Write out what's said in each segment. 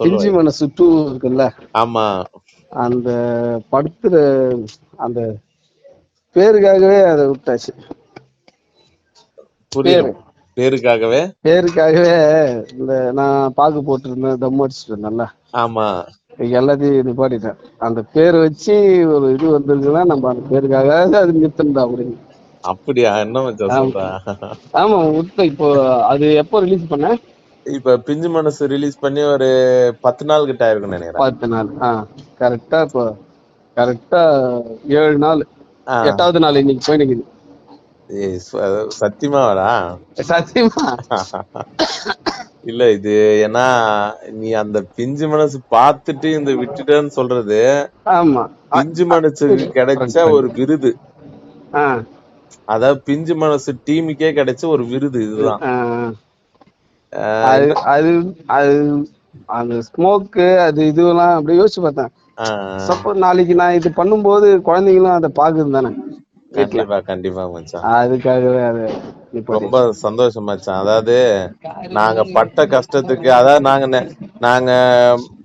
பிஞ்சு சொல்லுவாய் மனசு டூ இருக்குல்ல? ஆமா. அந்த படத்துல அந்த பேருக்காகவே அதை விட்டாச்சு. புரியுது. பேருக்காகவே? பேருக்காகவே இந்த நான் பாக்கு போட்டிருந்தேன் தம் அடிச்சுட்டு இருந்தேன்ல ஆமா. எல்லாத்தையும் நிப்பாட்டிட்டேன். அந்த பேர் வச்சு ஒரு இது வந்திருக்குன்னா நம்ம அந்த பேருக்காக அது நிறுத்தணும் அப்படின்னு. அப்படியா? என்ன ஆமா. விட்ட இப்போ அது எப்போ ரிலீஸ் பண்ண இப்ப பிஞ்சு மனசு ரிலீஸ் பண்ணி ஒரு பத்து நாள் கிட்ட ஆயிருக்கும்னு நினைக்கிறேன். பத்து நாள் ஆ. கரெக்டா இப்போ கரெக்டா ஏழு நாள். எட்டாவது நாள் இன்னைக்கு போய் நிக்குது. சத்தியமாவாடா சத்தியமா இல்ல இது ஏன்னா நீ அந்த பிஞ்சு மனசு பார்த்துட்டு இந்த விட்டுட்டேன்னு சொல்றது ஆமா. பிஞ்சு மனசுக்கு கிடைச்ச ஒரு விருது. அதாவது பிஞ்சு மனசு டீமுக்கே கிடைச்ச ஒரு விருது இதுதான். அது அது அது அந்த ஸ்மோக்கு அது இதுவெல்லாம் அப்படியே யோசிச்சு பார்த்தேன். சப்போஸ் நாளைக்கு நான் இது பண்ணும்போது குழந்தைங்களும் அதை பாக்குது தானே? கண்டிப்பா கண்டிப்பா மச்சான். அதுக்காகவே அது ரொம்ப சந்தோஷம் மச்சான். அதாவது நாங்க பட்ட கஷ்டத்துக்கு அதாவது நாங்க நாங்க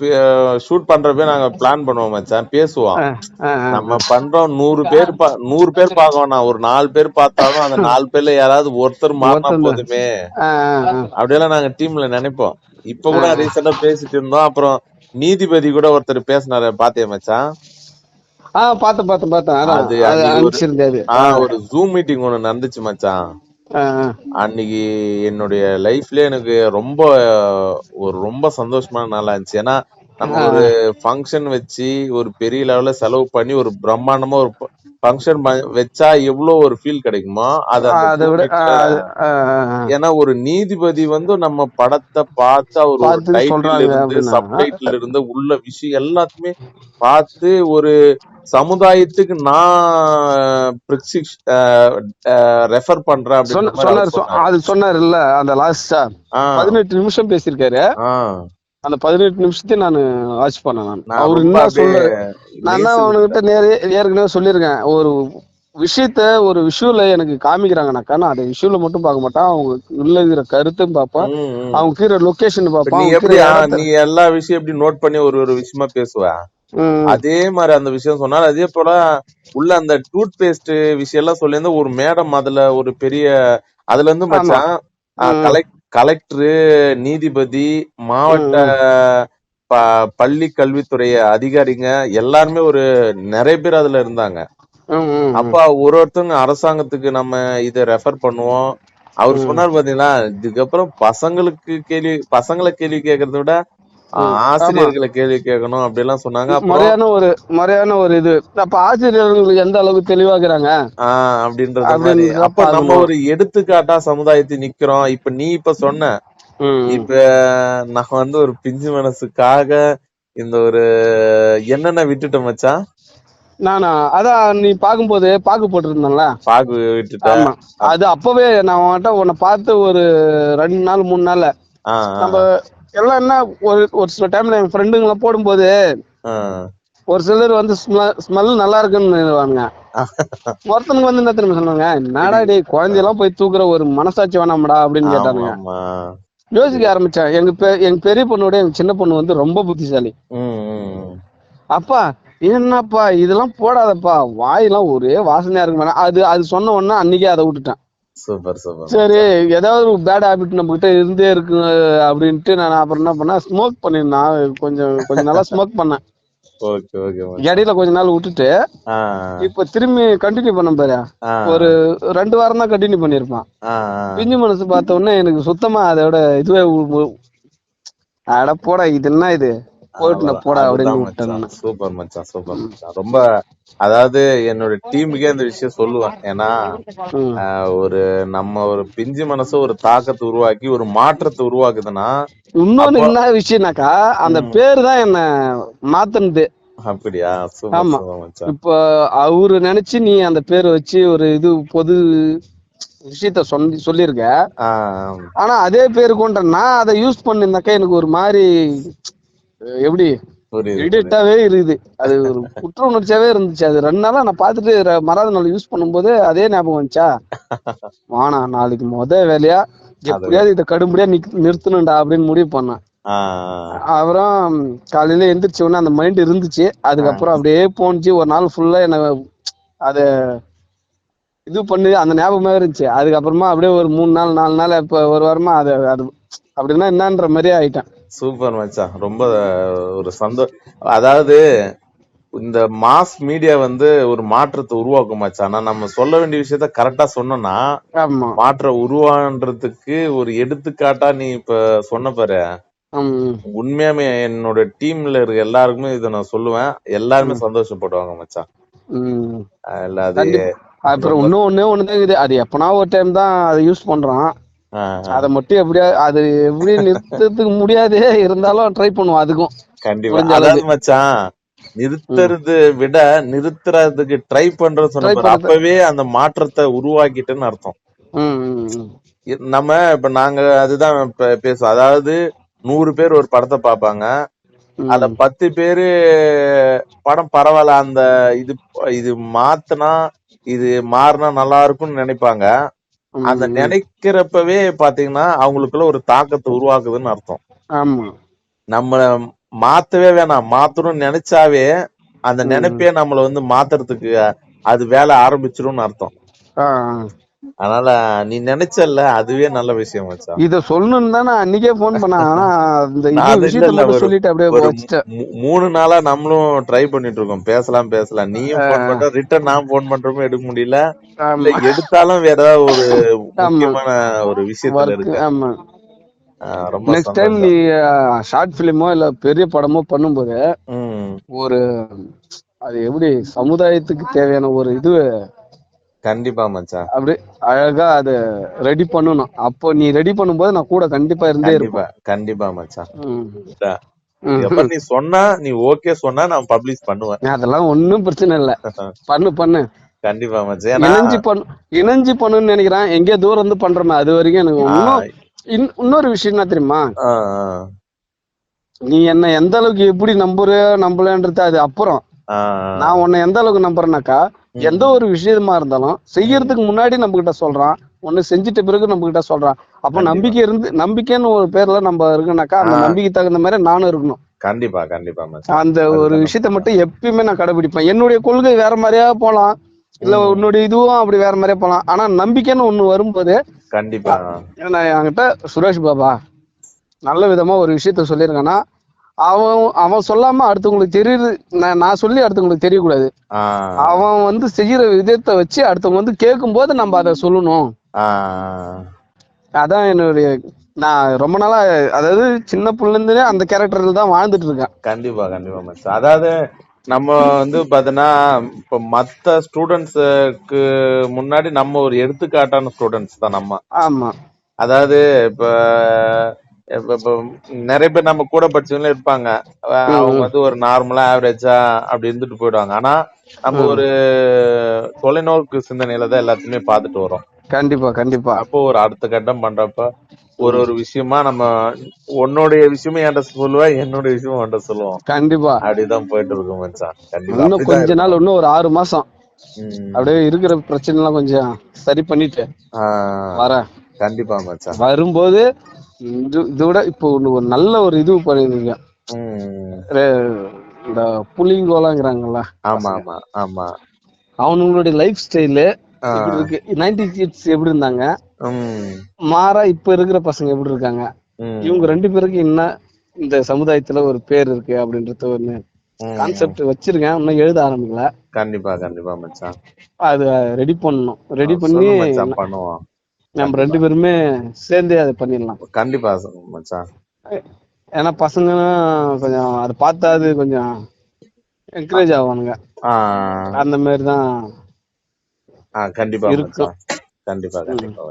ஷூட் பண்றப்ப நாங்க பிளான் பண்ணுவோம் மச்சான். பேசுவோம். நம்ம பண்றோம் நூறு பேர் நூறு பேர் வேணாம் ஒரு நாலு பேர் பார்த்தாலும் அந்த நாலு பேர்ல யாராவது ஒருத்தர் மாறினா போதுமே. அப்படியெல்லாம் நாங்க டீம்ல நினைப்போம். இப்ப கூட ரீசெண்டா பேசிட்டு இருந்தோம். அப்புறம் நீதிபதி கூட ஒருத்தர் பேசினாரு. பாத்தியா மச்சான்? ஆ பார்த்தேன் பார்த்தேன் பார்த்தேன். அதான் அது ஒரு- ஆஹ் ஜூம் மீட்டிங் ஒண்ணு நடந்துச்சு மச்சான். அன்னைக்கு என்னுடைய லைஃப்ல எனக்கு ரொம்ப ஒரு ரொம்ப சந்தோஷமான நாளா இருந்துச்சு. ஏன்னா நம்ம ஒரு ஃபங்க்ஷன் வச்சு ஒரு பெரிய லெவல்ல செலவு பண்ணி ஒரு பிரம்மாண்டமா ஒரு ஃபங்க்ஷன் வச்சா எவ்வளவு ஒரு ஃபீல் கிடைக்குமோ அத விட. ஏன்னா ஒரு நீதிபதி வந்து நம்ம படத்தை பார்த்து அவர் இருந்து. சப்டைட்டில் இருந்து உள்ள விஷயம் எல்லாத்தையுமே பார்த்து ஒரு சமுதாயத்துக்கு நான் ரெஃபர் பண்றேன் சொன்னாரு. அது சொன்னாரு இல்ல அந்த லாஸ்டா பதினெட்டு நிமிஷம் பேசியிருக்காரு. அந்த பதினெட்டு நிமிஷத்தையும் நான் வாட்ச் பண்ணேன் நான். அவரு என்ன சொல்ல நான் தான் லேசு அவனுகிட்ட நேரே ஏற்கனவே சொல்லியிருக்கேன். ஒரு விஷயத்த ஒரு விஷுவல எனக்கு காமிக்கிறாங்கனாக்கா நான் அதை விஷுவல மட்டும் பார்க்க மாட்டேன். அவங்க உள்ள இருக்கிற கருத்தும் பார்ப்பேன். அவங்க கீழே லொகேஷன் பார்ப்பேன். எப்படி நீ எல்லா விஷயம் எப்படி நோட் பண்ணி ஒரு ஒரு விஷயமா பேசுவ? ம், அதே மாதிரி அந்த விஷயம் சொன்னார். அதே போல உள்ள அந்த டூத் பேஸ்ட் விஷயம் எல்லாம் சொல்லியிருந்தா ஒரு மேடம் அதுல ஒரு பெரிய அதுல இருந்து. மச்சான். கலெக்ட் கலெக்டர் நீதிபதி மாவட்ட பள்ளி கல்வித்துறை அதிகாரிங்க எல்லாருமே ஒரு நிறைய பேர் அதுல இருந்தாங்க. அப்ப ஒரு ஒருத்தவங்க அரசாங்கத்துக்கு நம்ம இத ரெஃபர் பண்ணுவோம் அவர். சொன்னார் பாத்தீங்களா இதுக்கப்புறம் பசங்களுக்கு கேள்வி பசங்களை கேள்வி கேட்கறத விட. ஆசிரியர்களை கேள்வி கேட்கணும் அப்படி எல்லாம் சொன்னாங்க முறையான ஒரு முறையான ஒரு இது. அப்ப ஆசிரியர்கள் எந்த அளவுக்கு தெளிவாகிறாங்க ஆஹ் அப்படின்றது அப்ப நம்ம. ஒரு எடுத்துக்காட்டா சமுதாயத்தை நிக்கிறோம். இப்ப நீ இப்ப சொன்ன. இப்ப நான் வந்து ஒரு பிஞ்சு மனசுக்காக இந்த ஒரு என்னென்ன விட்டுட்டேன் மச்சான் நானா? அதான் நீ பாக்கும்போது பாக்கு போட்டிருந்தேன்ல? பாகு விட்டுட்டேன் அது அப்பவே நான் உன்கிட்ட உன்னை பார்த்து ஒரு ரெண்டு நாள் மூணு நாள்ல நம்ம எல்லாம் என்ன ஒரு ஒரு சில டைம்ல என் ஃப்ரெண்டுங்களை போடும்போது ஒரு சிலர் வந்து ஸ்மெல் நல்லா இருக்குன்னு ஒருத்தனுக்கு வந்து என்ன தெரியுமா சொன்னாங்க என்னடா டேய் குழந்தையெல்லாம் போய் தூக்குற ஒரு மனசாட்சி வேணாமடா அப்படின்னு கேட்டானுங்க. யோசிக்க ஆரம்பிச்சேன். எங்க எங்க பெரிய பொண்ணோட எங்க சின்ன பொண்ணு வந்து ரொம்ப புத்திசாலி. அப்பா என்னப்பா இதெல்லாம் போடாதப்பா. வாயெல்லாம் ஒரே வாசனையா இருக்கு அது அது சொன்ன உடனே அன்னைக்கே அதை விட்டுட்டேன். சூப்பர் சூப்பர் சரி ஏதாவது ஒரு பேட் ஹாபிட் நம்ம கிட்ட இருந்தே இருக்கு அப்படின்ட்டு நான் அப்புறம் என்ன பண்ணேன் ஸ்மோக் பண்ணிருந்தேன் கொஞ்சம் கொஞ்ச நாளா ஸ்மோக் பண்ணேன். இடையில கொஞ்ச நாள் விட்டுட்டு இப்ப திரும்பி கண்டினியூ பண்ண பாரு. ஒரு ரெண்டு வாரம் தான் கண்டினியூ பண்ணிருப்பான் பிஞ்சு மனசு பார்த்த உடனே எனக்கு சுத்தமா அதோட இதுவே அட போடா இது என்ன இது? போயிட்டு போடா அப்படின்னு. சூப்பர் மச்சான் சூப்பர் மச்சான். ரொம்ப அதாவது என்னோட டீமுக்கே இந்த விஷயம் சொல்லுவேன். ஏன்னா ஒரு நம்ம ஒரு பிஞ்சு மனசு ஒரு தாக்கத்தை உருவாக்கி ஒரு மாற்றத்தை உருவாக்குதுன்னா இன்னொன்னு என்ன விஷயம்னாக்கா அந்த. பேரு தான் என்ன மாத்துனது. அப்படியா? ஆமா. இப்போ அவரு நினைச்சு நீ அந்த பேரை வச்சு ஒரு இது பொது விஷயத்த சொல்லி சொல்லியிருக்க. ஆனா அதே பேரு கொண்ட நான் அதை யூஸ் பண்ணிருந்தாக்கா எனக்கு ஒரு மாதிரி எப்படி. இரிட்டாவே இருக்குது. அது ஒரு குற்ற உணர்ச்சியாவே இருந்துச்சு. அது ரெண்டு நாளா நான் பார்த்துட்டு ர- மறாவது நாள் யூஸ் பண்ணும்போது அதே ஞாபகம் வந்துச்சா? வானா நாளைக்கு முத வேலையா? எப்படியாவது இதை கடும்படியா நிறுத்தணும்டா அப்படின்னு முடிவு பண்ணேன். அப்புறம் காலையில எந்திரிச்ச உடனே அந்த மைண்ட் இருந்துச்சு. அதுக்கப்புறம் அப்படியே போணுச்சு ஒரு நாள் ஃபுல்லா என்ன அத இது பண்ணி அந்த ஞாபகமே இருந்துச்சு. அதுக்கப்புறமா அப்படியே ஒரு மூணு நாள் நாலு நாள் இப்ப ஒரு வாரமா அது அது அப்படின்னா என்னன்ற மாதிரியே ஆயிட்டேன். சூப்பர் மச்சான். ரொம்ப ஒரு சந்தோ அதாவது இந்த மாஸ் மீடியா வந்து ஒரு மாற்றத்தை உருவாக்கும் மச்சான். ஆனா நம்ம சொல்ல வேண்டிய விஷயத்த கரெக்டா சொன்னோம்னா மாற்றம் உருவான்றதுக்கு ஒரு எடுத்துக்காட்டா நீ இப்ப சொன்ன பாரு. உண்மையாமே என்னோட டீம்ல இருக்க எல்லாருக்குமே இதை நான் சொல்லுவேன். எல்லாருமே சந்தோஷப்படுவாங்க மச்சான். இல்ல அது. அப்புறம் இன்னும் ஒண்ணே ஒண்ணுதான் இருக்குது. அது எப்பனா ஒரு டைம் தான் அதை யூஸ் ஆ, அதை மட்டும் எப்படியா அது எப்படி நிறுத்தத்துக்கு முடியாது இருந்தாலும் ட்ரை பண்ணுவோம் அதுக்கும். கண்டிப்பா. மச்சான் நிறுத்துறது விட நிறுத்துறதுக்கு ட்ரை பண்றது சொன்ன. அப்பவே அந்த மாற்றத்தை உருவாக்கிட்டுன்னு அர்த்தம். நம்ம இப்ப நாங்க அதுதான் பேசுவோம். அதாவது நூறு பேர் ஒரு படத்தை பார்ப்பாங்க. ம். அதுல பத்து பேரு படம் பரவாயில்ல அந்த இது இது மாத்துனா இது மாறினா நல்லா இருக்கும்னு நினைப்பாங்க. அந்த. நினைக்கிறப்பவே பாத்தீங்கன்னா அவங்களுக்குள்ள ஒரு தாக்கத்தை உருவாக்குதுன்னு அர்த்தம். ஆமா. நம்மள மாத்தவே வேணாம். மாத்தணும்னு நினைச்சாவே அந்த. நினைப்பே நம்மள வந்து மாத்துறதுக்கு அது வேலை ஆரம்பிச்சிரும்னு அர்த்தம். அதனால நீ நினைச்சல்ல அதுவே நல்ல விஷயம் மச்சான். இத சொல்லணும்னு தான் அன்னைக்கே போன் பண்ணேன். ஆனா இந்த விஷயத்த சொல்லிட்டு அப்படியே வச்சுட்டேன். மூணு நாளா நம்மளும் ட்ரை பண்ணிட்டு இருக்கோம். பேசலாம் பேசலாம். நீயும் போன் பண்ற ரிட்டர்ன் நான் போன் பண்றோமே எடுக்க முடியல. எடுத்தாலும் வேற ஏதாவது ஒரு முக்கியமான ஒரு விஷயத்துல இருக்கு ஆமா. நெக்ஸ்ட் டைம் நீ ஷார்ட் பிலிமோ இல்ல பெரிய படமோ பண்ணும்போது ஒரு அது எப்படி சமுதாயத்துக்கு தேவையான ஒரு இது கண்டிப்பா மச்சான் அப்படியே அழகா அதை ரெடி பண்ணணும். அப்போ நீ ரெடி பண்ணும்போது நான் கூட கண்டிப்பா இருந்தே இருப்பேன். கண்டிப்பா மச்சான் நீ சொன்னா நீ ஓகே சொன்னா நான் பப்ளிஷ் பண்ணுவேன். அதெல்லாம் ஒண்ணும் பிரச்சனை இல்ல. பண்ணு பண்ணு. கண்டிப்பா மச்சான் இணைஞ்சு பண்ணு இணைஞ்சு பண்ணுன்னு நினைக்கிறேன். எங்கேயோ தூரம் இருந்து பண்றோமே அது வரைக்கும் எனக்கு இன்னும் இன்- இன்னொரு விஷயம் என்ன தெரியுமா? நீ என்ன எந்த அளவுக்கு எப்படி நம்புற நம்பலன்றது அது அப்புறம். நான் உன்னை எந்த அளவுக்கு நம்புறேனாக்கா எந்த ஒரு விஷயமா இருந்தாலும் செய்யறதுக்கு முன்னாடி நம்ம கிட்ட சொல்றான். ஒண்ணு செஞ்சுட்ட பிறகு நம்ம கிட்ட சொல்றான். அப்ப. நம்பிக்கை இருந்து நம்பிக்கைன்னு ஒரு பேர்ல நம்ம இருக்கனாக்கா அந்த. நம்பிக்கை தகுந்த மாதிரி நானும் இருக்கணும். கண்டிப்பா கண்டிப்பா அந்த ஒரு விஷயத்த மட்டும் எப்பயுமே நான் கடைபிடிப்பேன். என்னுடைய கொள்கை வேற மாதிரியா போலாம். இல்ல. உன்னுடைய இதுவும் அப்படி வேற மாதிரியா போலாம். ஆனா நம்பிக்கைன்னு ஒண்ணு வரும்போது கண்டிப்பா. நான் என்கிட்ட சுரேஷ் பாபா நல்ல விதமா ஒரு விஷயத்த சொல்லியிருக்கானா அவன் அவன் சொல்லாம அடுத்தவங்களுக்கு தெரியுது. நான் நான் சொல்லி அடுத்தவங்களுக்கு தெரியக்கூடாது. அவன் வந்து செய்யற விதத்தை வச்சு அடுத்தவங்க வந்து கேட்கும்போது நம்ம அதை சொல்லணும். அதான் என்னுடைய நான் ரொம்ப நாளா அதாவது சின்ன புள்ளைல இருந்தே அந்த கேரக்டர்ல தான் வாழ்ந்துட்டு இருக்கேன். கண்டிப்பா கண்டிப்பா மச்சான் அதாவது நம்ம வந்து பாத்தீங்கன்னா இப்ப மத்த ஸ்டூடெண்ட்ஸுக்கு முன்னாடி நம்ம ஒரு எடுத்துக்காட்டான ஸ்டூடெண்ட்ஸ் தான் நம்ம. ஆமா. அதாவது இப்ப நிறைய பேர் நம்ம கூட படிச்சவங்களே இருப்பாங்க. அவங்க. வந்து ஒரு நார்மலா ஆவரேஜா அப்படி இருந்துட்டு போயிடுவாங்க. ஆனா நம்ம. ஒரு தொலைநோக்கு சிந்தனையில தான் எல்லாத்தையுமே பார்த்துட்டு வரோம். கண்டிப்பா கண்டிப்பா. அப்போ ஒரு அடுத்த கட்டம் பண்றப்ப ஒரு ஒரு விஷயமா நம்ம உன்னுடைய விஷயமும் என்கிட்ட சொல்லுவேன் என்னுடைய விஷயமும் என்கிட்ட சொல்லுவோம். கண்டிப்பா. அப்படிதான் போயிட்டு இருக்கும் மச்சான். கண்டிப்பா இன்னும் கொஞ்ச நாள் இன்னும் ஒரு ஆறு மாசம். அப்படியே இருக்கிற பிரச்சனை எல்லாம் கொஞ்சம் சரி பண்ணிட்டு வரேன். கண்டிப்பா மச்சான் வரும்போது இது இதோட இப்போ ஒண்ணு ஒரு நல்ல ஒரு இது பண்ணிருக்கீங்க. இந்த புலிங்கோலாங்கிறாங்கல்ல? ஆமா ஆமா ஆமா. அவனுங்களுடைய லைஃப் ஸ்டைலு இருக்கு? நைன்டி கிட்ஸ் எப்படி இருந்தாங்க. மாறா இப்ப இருக்கிற பசங்க எப்படி இருக்காங்க. இவங்க ரெண்டு பேருக்கு என்ன இந்த சமுதாயத்துல ஒரு பேர் இருக்கு அப்படின்றது ஒண்ணு. கான்செப்ட் வச்சிருக்கேன். இன்னும் எழுத ஆரம்பிக்கல. கண்டிப்பா கண்டிப்பா மச்சான் அது ரெடி பண்ணணும். ரெடி பண்ணி பண்ணுவோம். நம்ம ரெண்டு பேருமே சேர்ந்தே அதை பண்ணிடலாம். கண்டிப்பா மச்சான். ஏன்னா பசங்க கொஞ்சம் அதை பார்த்தா அது கொஞ்சம் என்கரேஜ் ஆவானுங்க. அந்த மாதிரி தான் கண்டிப்பா இருக்கும். கண்டிப்பா கண்டிப்பா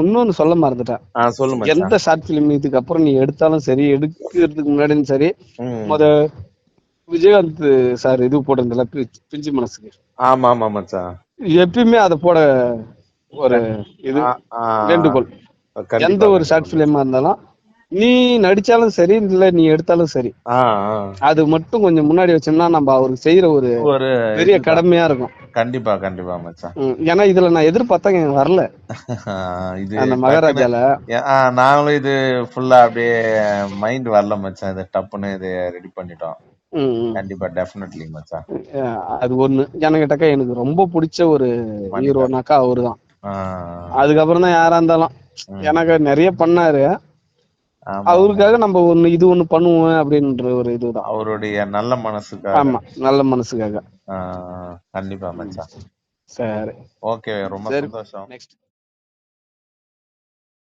இன்னொன்னு சொல்ல மறந்துட்டேன். ஆஹ் சொல்லு மச்சான். எந்த ஷார்ட் பிலிம் இதுக்கு அப்புறம் நீ எடுத்தாலும் சரி எடுக்கிறதுக்கு முன்னாடியும் சரி. முத விஜயகாந்த் சார் இது போட்டிருந்தல பிஞ்சு மனசுக்கு. ஆமா ஆமா மச்சான். எப்பயுமே அதை போட ஒரு இது. வேண்டுகோள் எந்த ஒரு. ஷார்ட் பிலிமா இருந்தாலும் நீ நடிச்சாலும் சரி இல்ல நீ எடுத்தாலும் சரி. அது மட்டும் கொஞ்சம் முன்னாடி வச்சோம்னா நம்ம அவருக்கு செய்யற ஒரு ஒரு பெரிய. கடமையா இருக்கும் கண்டிப்பா கண்டிப்பா மச்சான் ஏன்னா இதுல நான் எதிர்பார்த்தா எனக்கு வரல இது அந்த மகாராஜால நாங்களும் இது ஃபுல்லா அப்படியே மைண்ட் வரல மச்சான் இது டப்புன்னு இது ரெடி பண்ணிட்டோம். கண்டிப்பா டெஃபினெட்லி மச்சான் அது ஒண்ணு எனக்கிட்டக்கா எனக்கு ரொம்ப பிடிச்ச ஒரு. ஹீரோனாக்கா அவருதான் ஆ, அதுக்கப்புறம் தான் யாரா இருந்தாலும். எனக்கு நிறைய பண்ணாரு. அவருக்காக நம்ம ஒண்ணு இது ஒண்ணு பண்ணுவோம் அப்படின்ற ஒரு இதுதான். அவருடைய நல்ல மனசுக்காக. ஆமா நல்ல மனசுக்காக. கண்டிப்பா மச்சான். சரி. ஓகே ரொம்ப. சந்தோஷம். நெக்ஸ்ட்